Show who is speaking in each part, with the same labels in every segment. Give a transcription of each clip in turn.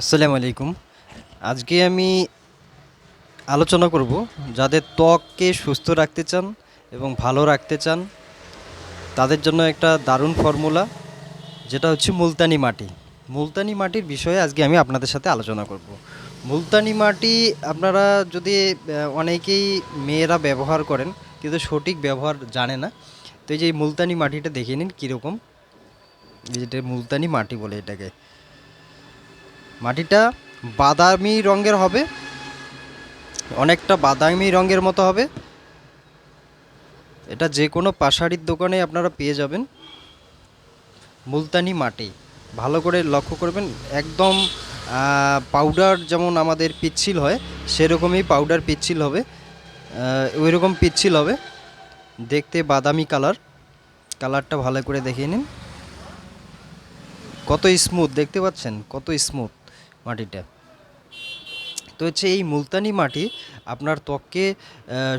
Speaker 1: আসসালামু আলাইকুম। আজকে আমি আলোচনা করব যাদের ত্বককে সুস্থ রাখতে চান এবং ভালো রাখতে চান, তাদের জন্য একটা দারুণ ফর্মুলা, যেটা হচ্ছে মুলতানি মাটি। মুলতানি মাটির বিষয়ে আজকে আমি আপনাদের সাথে আলোচনা করব। মুলতানি মাটি আপনারা যদি অনেকেই মেয়েরা ব্যবহার করেন, কিন্তু সঠিক ব্যবহার জানে না। তো এই যে মুলতানি মাটিটা দেখে নিন কীরকম যেটা মুলতানি মাটি বলে এটাকে। মাটিটা বাদামি রঙের হবে। অনেকটা বাদামি রঙের মতো হবে। এটা যে কোনো পাশাড়ির দোকানে আপনারা পেয়ে যাবেন। মুলতানি মাটি। ভালো করে লক্ষ্য করবেন, একদম পাউডার যেমন আমাদের পিচ্ছিল হয়, সেরকমই পাউডার পিচ্ছিল হবে। ওই রকম পিচ্ছিল হবে। দেখতে বাদামি কালার। কালারটা ভালো করে দেখিয়ে নিন। কত স্মুথ দেখতে পাচ্ছেন? কত স্মুথ মাটিটা তো হচ্ছে এই মুলতানি মাটি আপনার ত্বককে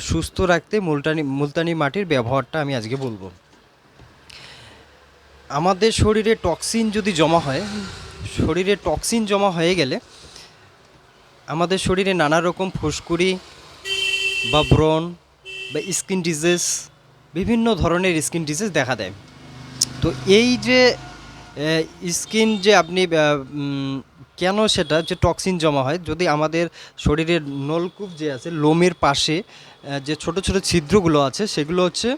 Speaker 1: সুস্থ রাখতে মুলতানি মুলতানি মাটির ব্যবহারটা আমি আজকে বলব। আমাদের শরীরে টক্সিন যদি জমা হয়, শরীরে টক্সিন জমা হয়ে গেলে আমাদের শরীরে নানা রকম ফুসকুড়ি বা ব্রণ বা স্কিন ডিজিজ, বিভিন্ন ধরনের স্কিন ডিজিজ দেখা দেয়। তো এই যে স্কিন যে আপনি কেন সেটা যে টক্সিন জমা হয়? যদি আমাদের শরীরের নলকূপ যে আছে, লোমের পাশে যে ছোট ছোট ছিদ্রগুলো আছে, সেগুলো হচ্ছে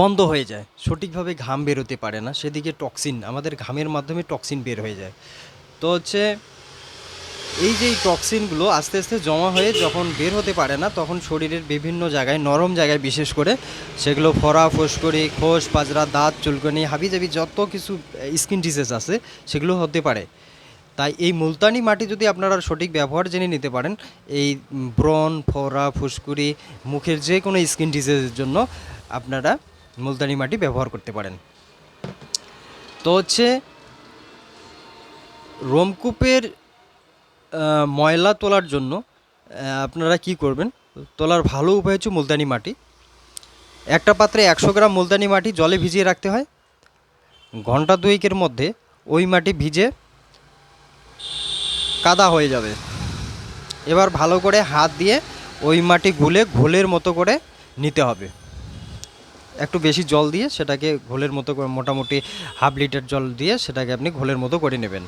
Speaker 1: বন্ধ হয়ে যায়। সঠিকভাবে ঘাম বেরোতে পারে না। সেদিকে টক্সিন আমাদের ঘামের মাধ্যমে টক্সিন বের হয়ে যায়। তো হচ্ছে এই যে টক্সিনগুলো আস্তে আস্তে জমা হয়ে যখন বের হতে পারে না, তখন শরীরের বিভিন্ন জায়গায়, নরম জায়গায় বিশেষ করে, সেগুলো ফরা ফোসকরি খোস, পাজরা, দাঁত, চুলকনি, হাবিজাবি যত কিছু স্কিন ডিজিজ আছে, সেগুলো হতে পারে। তাই এই মুলতানি মাটি যদি আপনারা সঠিক ব্যবহার জেনে নিতে পারেন, এই ব্রণ ফোরা ফুসকুড়ি মুখের যে কোনো স্কিন ডিজিজের জন্য আপনারা মুলতানি মাটি ব্যবহার করতে পারেন। তো হচ্ছে, রোমকূপের ময়লা তোলার জন্য আপনারা কি করবেন? তোলার ভালো উপায় হচ্ছে মুলতানি মাটি। একটা পাত্রে একশো গ্রাম মুলতানি মাটি জলে ভিজিয়ে রাখতে হয়। ঘণ্টা দুয়েকের মধ্যে ওই মাটি ভিজে কাদা হয়ে যাবে। এবার ভালো করে হাত দিয়ে ওই মাটি গুলে ঘোলের মতো করে নিতে হবে। একটু বেশি জল দিয়ে সেটাকে ঘোলের মতো করে মোটামুটি হাফ লিটার জল দিয়ে সেটাকে আপনি ঘোলের মতো করে নেবেন।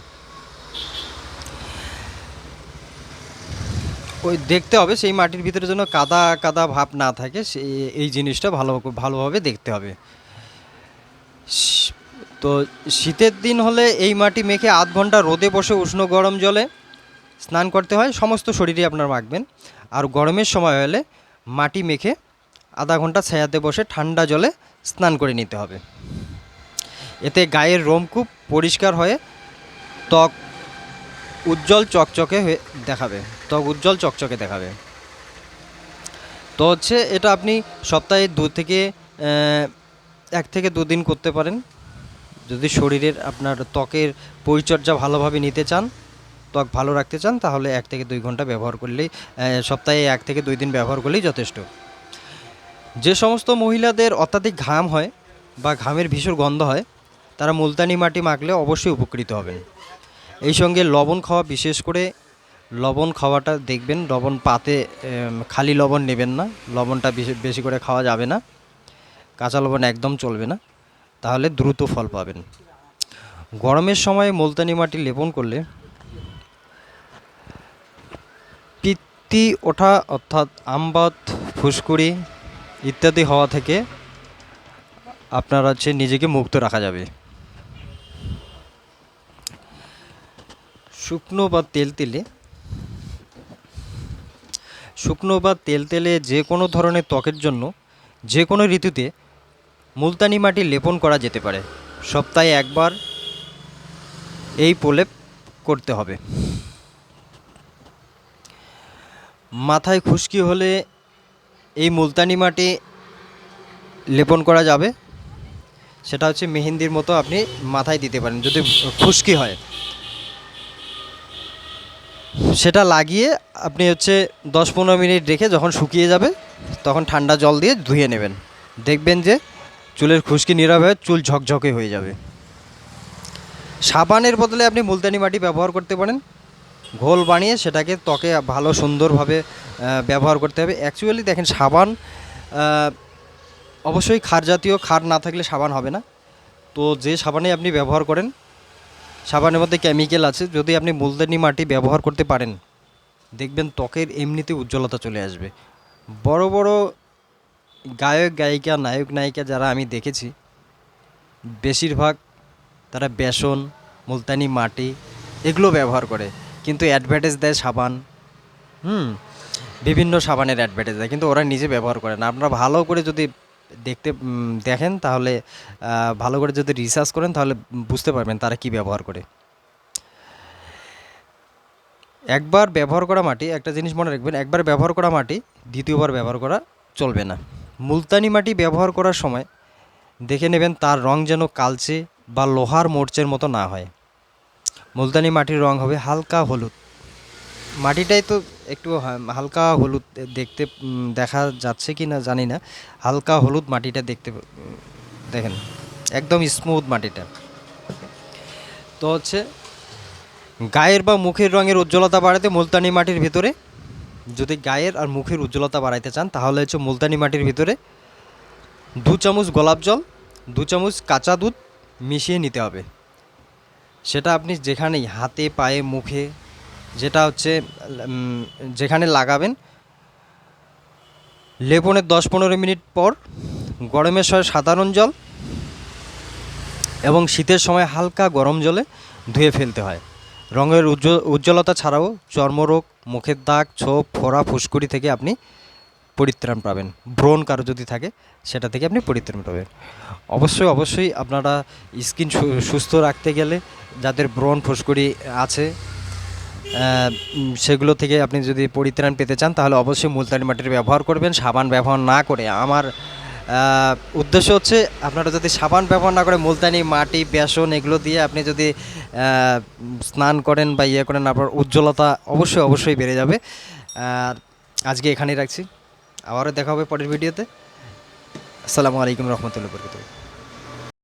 Speaker 1: ওই দেখতে হবে, সেই মাটির ভিতরে যেন কাদা কাদা ভাব না থাকে সেই এই জিনিসটা ভালো, ভালোভাবে দেখতে হবে। তো শীতের দিন হলে এই মাটি মেখে আধ ঘণ্টা রোদে বসে উষ্ণ গরম জলে স্নান করতে হয়, সমস্ত শরীরে আপনার মাখবেন। আর গরমের সময় হলে মাটি মেখে আধা ঘণ্টা ছায়াতে বসে ঠান্ডা জলে স্নান করে নিতে হবে। এতে গায়ের রোমকূপ পরিষ্কার হয়ে ত্বক উজ্জ্বল চকচকে হয়ে দেখাবে। ত্বক উজ্জ্বল চকচকে দেখাবে। তো হচ্ছে এটা আপনি সপ্তাহে দু থেকে এক থেকে দুদিন করতে পারেন। যদি শরীরের আপনার ত্বকের পরিচর্যা ভালোভাবে নিতে চান, ত্বক ভালো রাখতে চান, তাহলে এক থেকে দুই ঘণ্টা ব্যবহার করলেই সপ্তাহে এক থেকে দুই দিন ব্যবহার করলেই যথেষ্ট। যে সমস্ত মহিলাদের অত্যাধিক ঘাম হয় বা ঘামের ভীষণ গন্ধ হয়, তারা মুলতানি মাটি মাখলে অবশ্যই উপকৃত হবেন। এই সঙ্গে লবণ খাওয়া, বিশেষ করে লবণ খাওয়াটা দেখবেন, লবণ পাতে খালি লবণ নেবেন না, লবণটা বেশি করে খাওয়া যাবে না, কাঁচা লবণ একদম চলবে না, তাহলে দ্রুত ফল পাবেন। গরমের সময় মুলতানি মাটি লেপন করলে পিত্তি, ওঠা, অর্থাৎ আমবাত ফুসকুড়ি ইত্যাদি হওয়া থেকে আপনার হচ্ছে নিজেকে মুক্ত রাখা যাবে। শুকনো বা তেল তেলে, শুকনো বা তেল তেলে যে কোনো ধরনের ত্বকের জন্য যে কোনো ঋতুতে মুলতানি মাটি লেপন করা যেতে পারে। সপ্তাহে একবার এই প্রলেপ করতে হবে। মাথায় খুশকি হলে এই মুলতানি মাটি লেপন করা যাবে। সেটা হচ্ছে মেহেন্দির মতো আপনি মাথায় দিতে পারেন। যদি খুশকি হয়। সেটা লাগিয়ে আপনি হচ্ছে দশ পনেরো মিনিট রেখে যখন শুকিয়ে যাবে, তখন ঠান্ডা জল দিয়ে ধুয়ে নেবেন। দেখবেন যে চুলের খুশকি নীরব হয়ে চুল ঝকঝকে হয়ে যাবে। সাবানের বদলে আপনি মুলতানি মাটি ব্যবহার করতে পারেন। ঘোল বানিয়ে সেটাকে ত্বকে ভালো সুন্দরভাবে ব্যবহার করতে হবে। অ্যাকচুয়ালি দেখেন, সাবান অবশ্যই ক্ষার জাতীয় ক্ষার না থাকলে সাবান হবে না। তো যে সাবানে আপনি ব্যবহার করেন সাবানের মধ্যে কেমিক্যাল আছে, যদি আপনি মুলতানি মাটি ব্যবহার করতে পারেন, দেখবেন ত্বকের এমনিতে উজ্জ্বলতা চলে আসবে। বড় বড় গায়ক, গায়িকা, নায়ক, নায়িকা যারা আমি দেখেছি, বেশিরভাগ তারা বেসন, মুলতানি মাটি এগুলো ব্যবহার করে। কিন্তু অ্যাডভার্টাইজ দেয় সাবান। হুম, বিভিন্ন সাবানের অ্যাডভার্টাইজ দেয়, কিন্তু ওরা নিজে ব্যবহার করে না। আপনারা ভালো করে যদি দেখতে দেখেন, তাহলে ভালো করে যদি রিসার্চ করেন, তাহলে বুঝতে পারবেন তারা কি ব্যবহার করে। একবার ব্যবহার করা মাটি, একটা জিনিস মনে রাখবেন, একবার ব্যবহার করা মাটি, দ্বিতীয়বার ব্যবহার করা চলবে না। মুলতানি মাটি ব্যবহার করার সময় দেখে নেবেন, তার রং যেন কালচে বা লোহার মোর্চের মতো না হয়। মুলতানি মাটির রং হবে হালকা হলুদ। মাটিটাই তো একটু হালকা হলুদ দেখতে দেখা যাচ্ছে কি না জানি না। হালকা হলুদ মাটিটা দেখতে দেখেন, একদম স্মুথ মাটিটা। তো হচ্ছে, গায়ের বা মুখের রঙের উজ্জ্বলতা বাড়াতে মুলতানি মাটির ভিতরে, যদি গায়ের আর মুখের উজ্জ্বলতা বাড়াইতে চান, তাহলে হচ্ছে মুলতানি মাটির ভিতরে দু চামচ গোলাপ জল, দু চামচ কাঁচা দুধ মিশিয়ে নিতে হবে। সেটা আপনি যেখানেই, হাতে, পায়ে, মুখে যেটা হচ্ছে যেখানে লাগাবেন, লেপনের দশ পনেরো মিনিট পর গরমের সময় সাধারণ জল এবং শীতের সময় হালকা গরম জলে ধুয়ে ফেলতে হয়। রঙের উজ্জ্ব- উজ্জ্বলতা ছাড়াও চর্মরোগ, মুখের দাগ, ছোপ, ফোড়া, ফুসকুড়ি থেকে আপনি পরিত্রাণ পাবেন। ব্রণ কারও যদি থাকে, সেটা থেকে আপনি পরিত্রাণ পাবেন। অবশ্যই অবশ্যই আপনারা স্কিন সুস্থ রাখতে গেলে যাদের ব্রণ, ফুসকুড়ি আছে সেগুলো থেকে আপনি যদি পরিত্রাণ পেতে চান, তাহলে অবশ্যই মুলতানি মাটির ব্যবহার করবেন, সাবান ব্যবহার না করে। আমার উদ্দেশ্য হচ্ছে, আপনারা যদি সাবান ব্যবহার না করে মুলতানি মাটি, বেসন এগুলো দিয়ে আপনি যদি স্নান করেন বা ইয়ে করেন, আপনার উজ্জ্বলতা অবশ্যই অবশ্যই বেড়ে যাবে। আর আজকে এখানেই রাখছি। আবারও দেখা হবে পরের ভিডিওতে। আসসালামু আলাইকুম রহমতুল্লাহ বরকতুল্লাহ